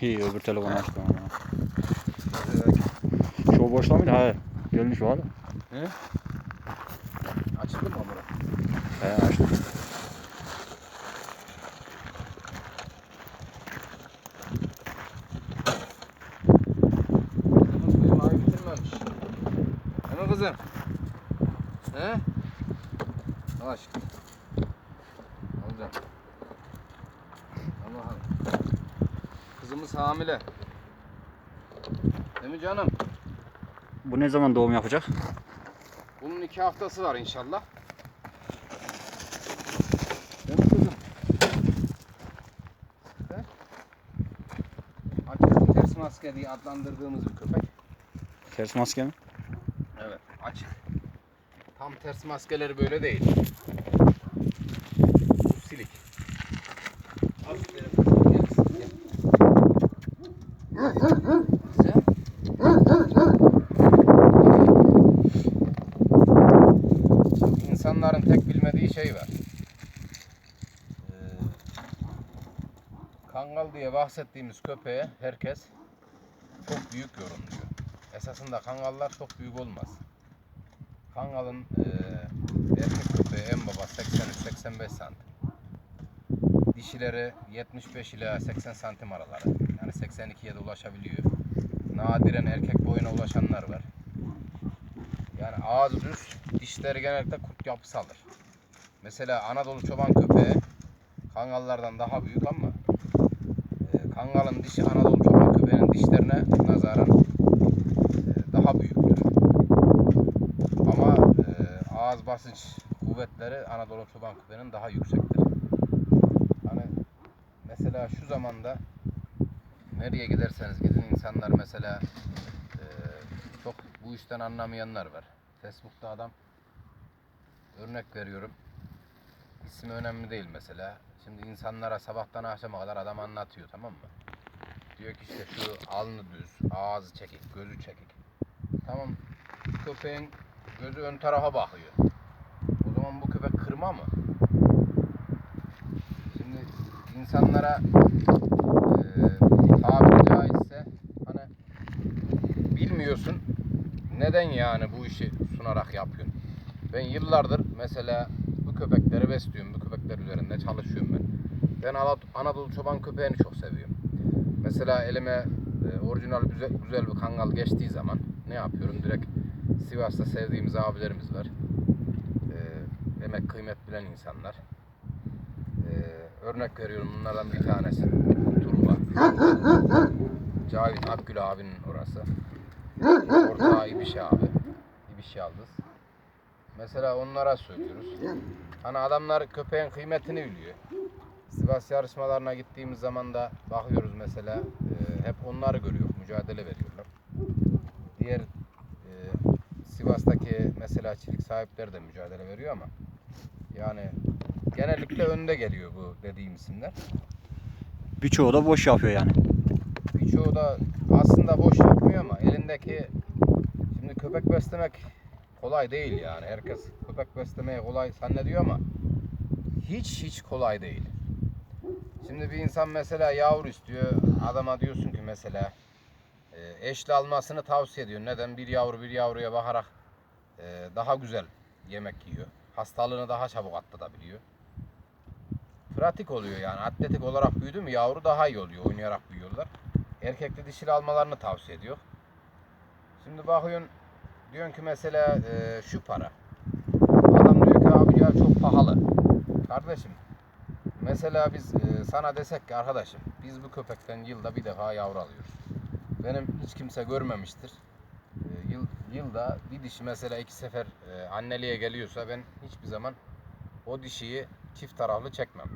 İyi öbür telefonu açtım ama. Şu boşla mıydı? Ha. Gelmiş valla. He? Açıldı mı bura? He açtım. Değil kızım? He? Aşkım. Alacağım. Kızımız hamile. Değil mi canım? Bu ne zaman doğum yapacak? Bunun iki haftası var inşallah. Değil mi kızım? He? Açık ters maske diye adlandırdığımız bir köpek. Ters maske mi? Evet, açık. Tam ters maskeleri böyle değil. Bu silik. Aferin. Gel, gel. Güzel. Şimdi insanların tek bilmediği şey var. Kangal diye bahsettiğimiz köpeğe herkes çok büyük yorumluyor. Esasında kangallar çok büyük olmaz. Kangalın eee erkek köpeği en baba 83-85 santim. Dişileri 75 ila 80 santim araları. Yani 82'ye de ulaşabiliyor. Nadiren erkek boyuna ulaşanlar var. Yani ağız düz, dişleri genellikle kurt yapısı alır. Mesela Anadolu çoban köpeği kangallardan daha büyük ama eee, kangalın dişi Anadolu çoban köpeğinin dişlerine nazaran eee, daha büyüktür. Ama eee, ağız basınç kuvvetleri Anadolu çoban köpeğinin daha yüksektir. Hani mesela şu zamanda nereye giderseniz gidin insanlar mesela eee, çok bu işten anlamayanlar var. Facebook'ta adam örnek veriyorum. İsmi önemli değil mesela. Şimdi insanlara sabahtan akşama kadar adam anlatıyor tamam mı? Diyor ki işte şu alnı düz, ağzı çekik, gözü çekik. Tamam köpeğin gözü ön tarafa bakıyor. O zaman bu köpek kırma mı? Şimdi insanlara eee neden yani bu işi sunarak yapıyorsun? Ben yıllardır mesela bu köpekleri besliyorum. Bu köpekler üzerinde çalışıyorum ben. Ben Ana- Anadolu çoban köpeğini çok seviyorum. Mesela elime e, orijinal güzel, güzel bir kangal geçtiği zaman ne yapıyorum? Direkt Sivas'ta sevdiğimiz abilerimiz var. E, emek kıymet bilen insanlar. E, örnek veriyorum bunlardan bir tanesi Turba. Cavit Akgül abinin orası. İbiş abi. İbiş Yaldız. Mesela onlara söylüyoruz. Hani adamlar köpeğin kıymetini biliyor. Sivas yarışmalarına gittiğimiz zaman da bakıyoruz mesela e, hep onları görüyor, mücadele veriyorlar. Diğer e, Sivas'taki mesela çiftlik sahipleri de mücadele veriyor ama yani genellikle önde geliyor bu dediğim isimler. Birçoğu da boş yapıyor yani. Birçoğu da aslında boş yapmıyor ama elindeki köpek beslemek kolay değil yani. Herkes köpek beslemeye kolay zannediyor ama hiç hiç kolay değil. Şimdi bir insan mesela yavru istiyor. Adama diyorsun ki mesela e, eşli almasını tavsiye ediyor. Neden? Bir yavru bir yavruya bakarak e, daha güzel yemek yiyor. Hastalığını daha çabuk atlatabiliyor. Pratik oluyor yani. Atletik olarak büyüdü mü yavru daha iyi oluyor. Oynayarak büyüyorlar. Erkekli dişili almalarını tavsiye ediyor. Şimdi bakıyorsun diyorsun ki mesela e, şu para. Adam diyor ki abi ya çok pahalı. Kardeşim mesela biz e, sana desek ki arkadaşım biz bu köpekten yılda bir defa yavru alıyoruz. Benim hiç kimse görmemiştir. E, yıl, yılda bir dişi mesela iki sefer e, anneliğe geliyorsa ben hiçbir zaman o dişiyi çift taraflı çekmem.